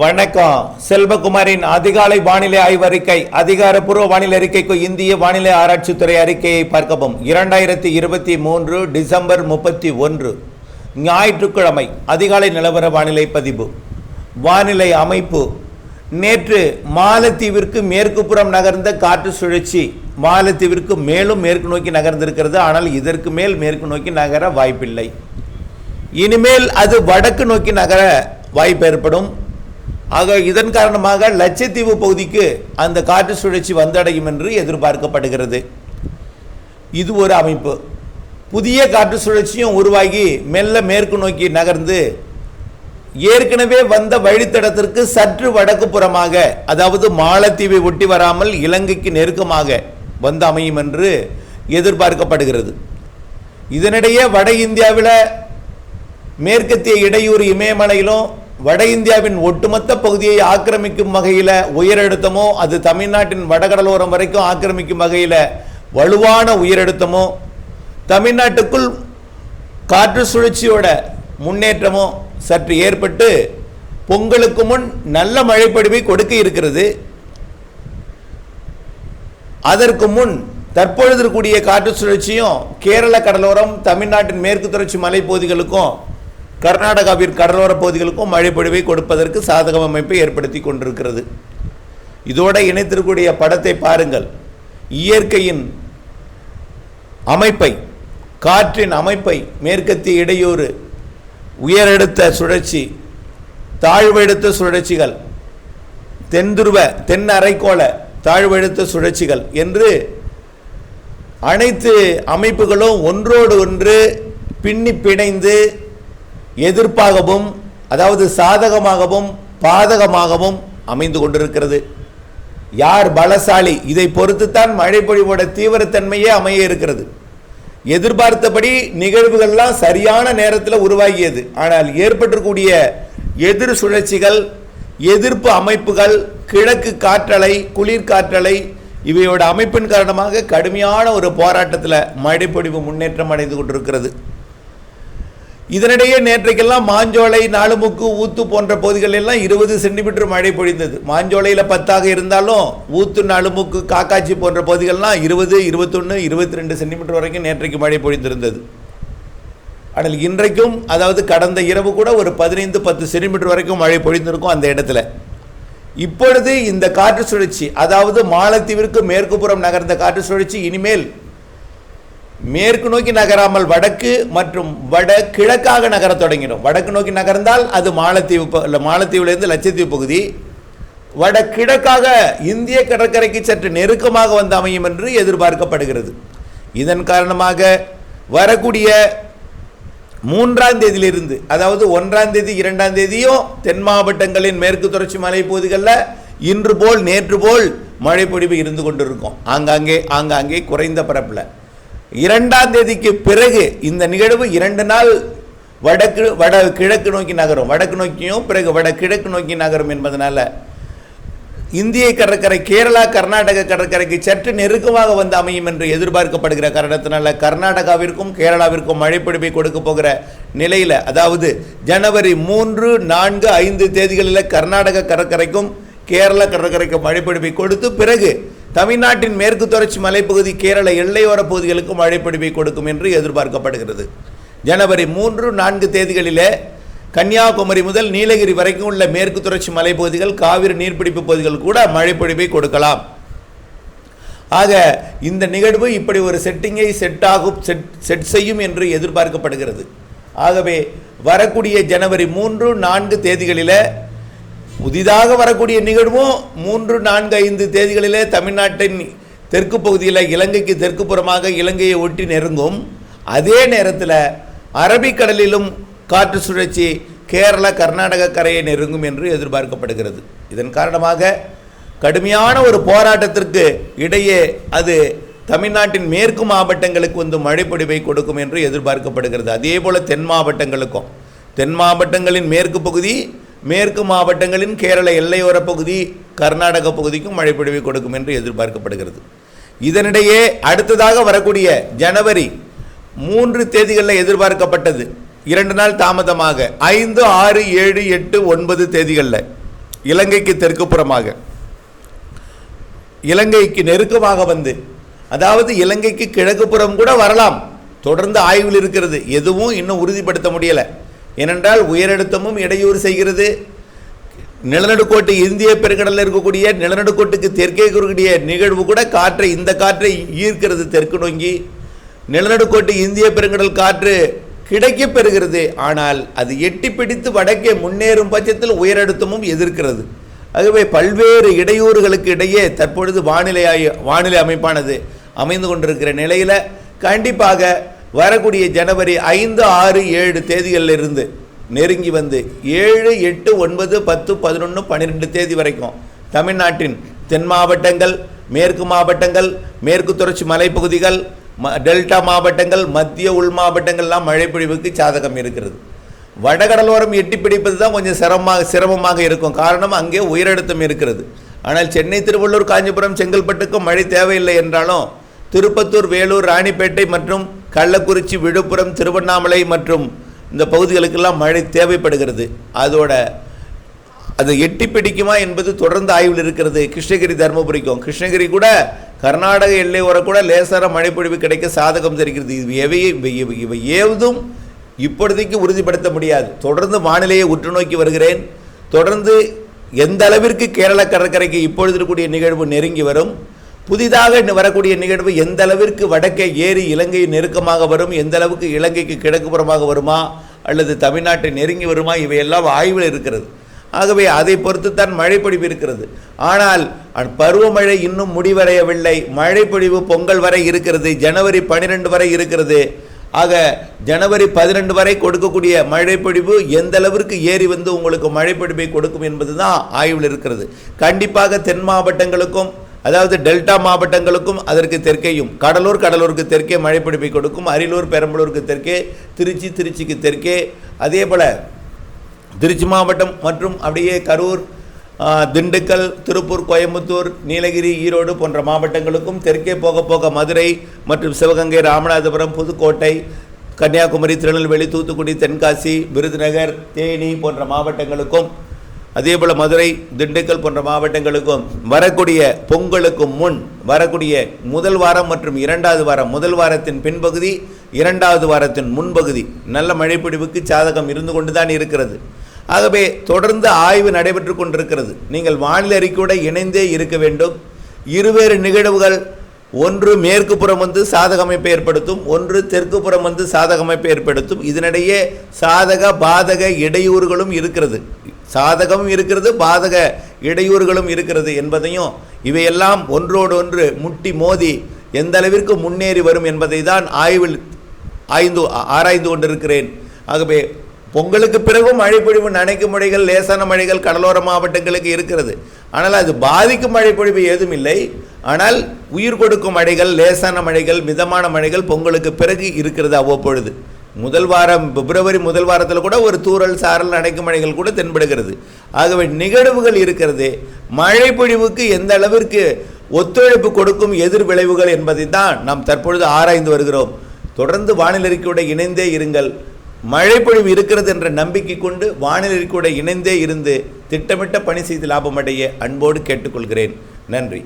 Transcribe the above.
வணக்கம். செல்வகுமாரின் அதிகாலை வானிலை ஆய்வறிக்கை அதிகாரப்பூர்வ வானிலை அறிக்கைக்கு இந்திய வானிலை ஆராய்ச்சித்துறை அறிக்கையை பார்க்கவும். இரண்டாயிரத்தி இருபத்தி மூன்று டிசம்பர் முப்பத்தி ஒன்று ஞாயிற்றுக்கிழமை அதிகாலை நிலவர வானிலை பதிவு. வானிலை அமைப்பு. நேற்று மாலத்தீவிற்கு மேற்கு புறம் நகர்ந்த காற்று சுழற்சி. மாலத்தீவிற்கு மேலும் மேற்கு நோக்கி நகர்ந்திருக்கிறது. ஆனால் இதற்கு மேல் மேற்கு நோக்கி நகர வாய்ப்பில்லை. இனிமேல் அது வடக்கு நோக்கி நகர வாய்ப்பு ஏற்படும். ஆக இதன் காரணமாக லட்சத்தீவு பகுதிக்கு அந்த காற்று சுழற்சி வந்தடையும் என்று எதிர்பார்க்கப்படுகிறது. இது ஒரு அமைப்பு. புதிய காற்று சுழற்சியும் உருவாகி மெல்ல மேற்கு நோக்கி நகர்ந்து ஏற்கனவே வந்த வழித்தடத்திற்கு சற்று வடக்கு புறமாக அதாவது மாலத்தீவை ஒட்டி வராமல் இலங்கைக்கு நெருக்கமாக வந்து அமையும் என்று எதிர்பார்க்கப்படுகிறது. இதனிடையே வட இந்தியாவில் மேற்கத்திய இடையூறு இமயமலையிலும் வட இந்தியாவின் ஒட்டுமொத்த பகுதியை ஆக்கிரமிக்கும் வகையில் உயரழுத்தமோ அது தமிழ்நாட்டின் வடகடலோரம் வரைக்கும் ஆக்கிரமிக்கும் வகையில் வலுவான உயரழுத்தமோ தமிழ்நாட்டுக்குள் காற்று சுழற்சியோட முன்னேற்றமோ சற்று ஏற்பட்டு பொங்கலுக்கு முன் நல்ல மழைப்பொழிவை கொடுக்க இருக்கிறது. அதற்கு முன் தற்பொழுது கூடிய காற்று சுழற்சியும் கேரள கடலோரம் தமிழ்நாட்டின் மேற்கு தொடர்ச்சி மலைப்பகுதிகளுக்கும் கர்நாடகாவின் கடலோர பகுதிகளுக்கும் மழைப்பொழிவை கொடுப்பதற்கு சாதக அமைப்பை ஏற்படுத்தி கொண்டிருக்கிறது. இதோட இணைத்திருக்கக்கூடிய படத்தை பாருங்கள். இயற்கையின் அமைப்பை காற்றின் அமைப்பை மேற்கத்திய இடையூறு உயரெடுத்த சுழற்சி தாழ்வெடுத்த சுழற்சிகள் தென்துருவ தென் அரைக்கோள தாழ்வெடுத்த சுழற்சிகள் என்று அனைத்து அமைப்புகளும் ஒன்றோடு ஒன்று பின்னி பிணைந்து எதிர்ப்பாகவும் அதாவது சாதகமாகவும் பாதகமாகவும் அமைந்து கொண்டிருக்கிறது. யார் பலசாலி இதை பொறுத்துத்தான் மழை பொழிவோட தீவிரத்தன்மையே அமைய இருக்கிறது. எதிர்பார்த்தபடி நிகழ்வுகள்லாம் சரியான நேரத்தில் உருவாகியது. ஆனால் ஏற்பட்டிருக்கூடிய எதிர் சுழற்சிகள் எதிர்ப்பு அமைப்புகள் கிழக்கு காற்றலை குளிர் காற்றலை இவையோட அமைப்பின் காரணமாக கடுமையான ஒரு போராட்டத்தில் மழைப்பொழிவு முன்னேற்றம் அடைந்து கொண்டிருக்கிறது. இதனிடையே நேற்றைக்கெல்லாம் மாஞ்சோலை நாலுமுக்கு ஊத்து போன்ற பகுதிகள் எல்லாம் இருபது சென்டிமீட்டர் மழை பொழிந்தது. மாஞ்சோலையில் பத்தாக இருந்தாலும் ஊத்து நாலுமுக்கு காக்காச்சி போன்ற பகுதிகள்லாம் இருபது இருபத்தொன்று இருபத்தி ரெண்டு சென்டிமீட்டர் வரைக்கும் நேற்றைக்கு மழை பொழிந்திருந்தது. ஆனால் இன்றைக்கும் அதாவது கடந்த இரவு கூட ஒரு பதினைந்து பத்து சென்டிமீட்டர் வரைக்கும் மழை பொழிந்திருக்கும் அந்த இடத்துல. இப்பொழுது இந்த காற்று சுழற்சி அதாவது மாலத்தீவிற்கு மேற்கு புறம் நகர்ந்த காற்று சுழற்சி இனிமேல் மேற்கு நோக்கி நகராமல் வடக்கு மற்றும் வட கிழக்காக நகரத் தொடங்கிடும். வடக்கு நோக்கி நகர்ந்தால் அது மாலத்தீவு இல்லை மாலத்தீவுலேருந்து லட்சத்தீவு பகுதி வட கிழக்காக இந்திய கடற்கரைக்கு சற்று நெருக்கமாக வந்து அமையும் என்று எதிர்பார்க்கப்படுகிறது. இதன் காரணமாக வரக்கூடிய மூன்றாம் தேதியிலிருந்து அதாவது ஒன்றாம் தேதி இரண்டாம் தேதியும் தென் மாவட்டங்களின் மேற்கு தொடர்ச்சி மலைப்பகுதிகளில் இன்று போல் நேற்று போல் மழை பொழிவு இருந்து கொண்டிருக்கும். ஆங்காங்கே ஆங்காங்கே குறைந்த பரப்பில். இரண்டாம் தேதிக்கு பிறகு இந்த நிகழ்வு இரண்டு நாள் வடக்கு வட கிழக்கு நோக்கி நகரும். வடக்கு நோக்கியும் பிறகு வட கிழக்கு நோக்கி நகரும் என்பதனால இந்திய கடற்கரை கேரளா கர்நாடக கடற்கரைக்கு சற்று நெருக்கமாக வந்து அமையும் என்று எதிர்பார்க்கப்படுகிற காரணத்தினால கர்நாடகாவிற்கும் கேரளாவிற்கும் மழைப்பிடிப்பை கொடுக்க போகிற நிலையில் அதாவது ஜனவரி மூன்று நான்கு ஐந்து தேதிகளில் கர்நாடக கடற்கரைக்கும் கேரள கடற்கரைக்கும் மழைப்பிடிப்பை கொடுத்து பிறகு தமிழ்நாட்டின் மேற்கு தொடர்ச்சி மலைப்பகுதி கேரள எல்லையோர பகுதிகளுக்கும் மழைப்பிடிப்பை கொடுக்கும் என்று எதிர்பார்க்கப்படுகிறது. ஜனவரி மூன்று நான்கு தேதிகளிலே கன்னியாகுமரி முதல் நீலகிரி வரைக்கும் உள்ள மேற்கு தொடர்ச்சி மலைப்பகுதிகள் காவிரி நீர்பிடிப்பு பகுதிகள் கூட மழைப்பொழிவை கொடுக்கலாம். ஆக இந்த நிகழ்வு இப்படி ஒரு செட்டிங்கை செட் ஆகும் செட் செட் செய்யும் என்று எதிர்பார்க்கப்படுகிறது. ஆகவே வரக்கூடிய ஜனவரி மூன்று நான்கு தேதிகளில் புதிதாக வரக்கூடிய நிகழ்வும் மூன்று நான்கு ஐந்து தேதிகளிலே தமிழ்நாட்டின் தெற்கு பகுதியில் இலங்கைக்கு தெற்கு புறமாக இலங்கையை ஒட்டி நெருங்கும். அதே நேரத்தில் அரபிக்கடலிலும் காற்று சுழற்சி கேரள கர்நாடக கரையை நெருங்கும் என்று எதிர்பார்க்கப்படுகிறது. இதன் காரணமாக கடுமையான ஒரு போராட்டத்திற்கு இடையே அது தமிழ்நாட்டின் மேற்கு மாவட்டங்களுக்கு வந்து மழைப்பொடிவை கொடுக்கும் என்று எதிர்பார்க்கப்படுகிறது. அதே போல் தென் மாவட்டங்களுக்கும். தென் மாவட்டங்களின் மேற்கு பகுதி மேற்கு மாவட்டங்களின் கேரள எல்லையோர பகுதி கர்நாடக பகுதிக்கும் மழைப்பொழிவை கொடுக்கும் என்று எதிர்பார்க்கப்படுகிறது. இதனிடையே அடுத்ததாக வரக்கூடிய ஜனவரி மூன்று தேதிகளில் எதிர்பார்க்கப்பட்டது. இரண்டு நாள் தாமதமாக. ஐந்து ஆறு ஏழு எட்டு ஒன்பது தேதிகளில் இலங்கைக்கு தெற்கு புறமாக. இலங்கைக்கு நெருக்கமாக வந்து அதாவது இலங்கைக்கு கிழக்கு புறம் கூட வரலாம். தொடர்ந்து ஆய்வில் இருக்கிறது. எதுவும் இன்னும் உறுதிப்படுத்த முடியலை. ஏனென்றால் உயரழுத்தமும் இடையூறு செய்கிறது. நிலநடுக்கோட்டு இந்திய பெருங்கடலில் இருக்கக்கூடிய நிலநடுக்கோட்டுக்கு தெற்கே இருக்கக்கூடிய நிகழ்வு கூட காற்றை இந்த காற்றை ஈர்க்கிறது தெற்கு நோங்கி நிலநடுக்கோட்டு இந்திய பெருங்கடல் காற்று கிடைக்கப் பெறுகிறது. ஆனால் அது எட்டி பிடித்து வடக்கே முன்னேறும் பட்சத்தில் உயரழுத்தமும் எதிர்க்கிறது. ஆகவே பல்வேறு இடையூறுகளுக்கு இடையே தற்பொழுது வானிலை வானிலை அமைப்பானது அமைந்து கொண்டிருக்கிற நிலையில் கண்டிப்பாக வரக்கூடிய ஜனவரி ஐந்து ஆறு ஏழு தேதிகளில் இருந்து நெருங்கி வந்து ஏழு எட்டு ஒன்பது பத்து பதினொன்று பன்னிரெண்டு தேதி வரைக்கும் தமிழ்நாட்டின் தென் மாவட்டங்கள் மேற்கு மாவட்டங்கள் மேற்கு தொடர்ச்சி மலைப்பகுதிகள் ம டெல்டா மாவட்டங்கள் மத்திய உள் மாவட்டங்கள்லாம் மழைப்பொழிவுக்கு சாதகம் இருக்கிறது. வடகடலோரம் எட்டி பிடிப்பது தான் கொஞ்சம் சிரமமாக சிரமமாக இருக்கும். காரணம் அங்கே உயரழுத்தம் இருக்கிறது. ஆனால் சென்னை திருவள்ளூர் காஞ்சிபுரம் செங்கல்பட்டுக்கும் மழை தேவையில்லை என்றாலும் திருப்பத்தூர் வேலூர் ராணிப்பேட்டை மற்றும் கள்ளக்குறிச்சி விழுப்புரம் திருவண்ணாமலை மற்றும் இந்த பகுதிகளுக்கெல்லாம் மழை தேவைப்படுகிறது. அதோட அது எட்டி பிடிக்குமா என்பது தொடர்ந்து ஆய்வில் இருக்கிறது. கிருஷ்ணகிரி தருமபுரிக்கும். கிருஷ்ணகிரி கூட கர்நாடக எல்லை வர கூட லேசான மழைப்பொழிவு கிடைக்க சாதகம் தெரிகிறது. இது எவையே இவை இவை- இவை ஏவதும் இப்பொழுதைக்கு உறுதிப்படுத்த முடியாது. தொடர்ந்து வானிலையை உற்று நோக்கி வருகிறேன். தொடர்ந்து எந்த அளவிற்கு கேரள கடற்கரைக்கு இப்பொழுது இருக்கக்கூடிய நிகழ்வு நெருங்கி வரும் புதிதாக நி- வரக்கூடிய நிகழ்வு எந்த அளவிற்கு வடக்கே ஏறி இலங்கை நெருக்கமாக வரும் எந்த அளவுக்கு இலங்கைக்கு கிழக்குப்புறமாக வருமா அல்லது தமிழ்நாட்டை நெருங்கி வருமா இவையெல்லாம் ஆய்வில் இருக்கிறது. ஆகவே அதை பொறுத்து தான் மழைப்பொழிவு இருக்கிறது. ஆனால் பருவமழை இன்னும் முடிவடையவில்லை. மழைப்பொழிவு பொங்கல் வரை இருக்கிறது ஜனவரி பன்னிரெண்டு வரை இருக்கிறது. ஆக ஜனவரி பதினெண்டு வரை கொடுக்கக்கூடிய மழைப்பொழிவு எந்த அளவிற்கு ஏறி வந்து உங்களுக்கு மழைப்பொழிவை கொடுக்கும் என்பது தான் ஆய்வில் இருக்கிறது. கண்டிப்பாக தென் மாவட்டங்களுக்கும் அதாவது டெல்டா மாவட்டங்களுக்கும் அதற்கு தெற்கேயும் கடலூர் கடலூருக்கு தெற்கே மழைப்பொழிவை கொடுக்கும் அரியலூர் பெரம்பலூருக்கு தெற்கே திருச்சி திருச்சிக்கு தெற்கே அதே போல் திருச்சி மாவட்டம் மற்றும் அப்படியே கரூர் திண்டுக்கல் திருப்பூர் கோயம்புத்தூர் நீலகிரி ஈரோடு போன்ற மாவட்டங்களுக்கும் தெற்கே போக போக மதுரை மற்றும் சிவகங்கை ராமநாதபுரம் புதுக்கோட்டை கன்னியாகுமரி திருநெல்வேலி தூத்துக்குடி தென்காசி விருதுநகர் தேனி போன்ற மாவட்டங்களுக்கும் அதே போல் மதுரை திண்டுக்கல் போன்ற மாவட்டங்களுக்கும் வரக்கூடிய பொங்கலுக்கு முன் வரக்கூடிய முதல் வாரம் மற்றும் இரண்டாவது வாரம் முதல் வாரத்தின் பின்பகுதி இரண்டாவது வாரத்தின் முன்பகுதி நல்ல மழைப்பிடிவுக்கு சாதகம் இருந்து கொண்டு தான் இருக்கிறது. ஆகவே தொடர்ந்து ஆய்வு நடைபெற்று கொண்டிருக்கிறது. நீங்கள் வானிலை அறிக்கையோடு இணைந்தே இருக்க வேண்டும். இருவேறு நிகழ்வுகள் ஒன்று மேற்கு புறம் வந்து சாதக அமைப்பை ஏற்படுத்தும் ஒன்று தெற்கு புறம் வந்து சாதக அமைப்பை ஏற்படுத்தும். இதனிடையே சாதக பாதக இடையூறுகளும் இருக்கிறது. சாதகமும் இருக்கிறது பாதக இடையூறுகளும் இருக்கிறது என்பதையும் இவையெல்லாம் ஒன்றோடு ஒன்று முட்டி மோதி எந்த அளவிற்கு முன்னேறி வரும் என்பதை தான் ஆய்வில் ஆய்ந்து ஆராய்ந்து கொண்டிருக்கிறேன். ஆகவே பொங்கலுக்கு பிறகும் மழைப்பொழிவு நனைக்கும் மழைகள் லேசான மழைகள் கடலோர மாவட்டங்களுக்கு இருக்கிறது. ஆனால் அது பாதிக்கும் மழைப்பொழிவு ஏதும் இல்லை ஆனால் உயிர் கொடுக்கும் மழைகள் லேசான மழைகள் மிதமான மழைகள் பொங்கலுக்கு பிறகு இருக்கிறது அவ்வப்பொழுது. முதல் வாரம் பிப்ரவரி முதல் வாரத்தில் கூட ஒரு தூறல் சாரல் அடைக்குமழைகள் கூட தென்படுகிறது. ஆகவே நிகழ்வுகள் இருக்கிறது மழை பொழிவுக்கு எந்த அளவிற்கு ஒத்துழைப்பு கொடுக்கும் எதிர் விளைவுகள் என்பதை தான் நாம் தற்பொழுது ஆராய்ந்து வருகிறோம். தொடர்ந்து வானிலறிக்கையோட இணைந்தே இருங்கள். மழைப்பொழிவு இருக்கிறது என்ற நம்பிக்கை கொண்டு வானிலறிக்கையோட இணைந்தே இருந்து திட்டமிட்ட பணி செய்து லாபமடைய அன்போடு கேட்டுக்கொள்கிறேன். நன்றி.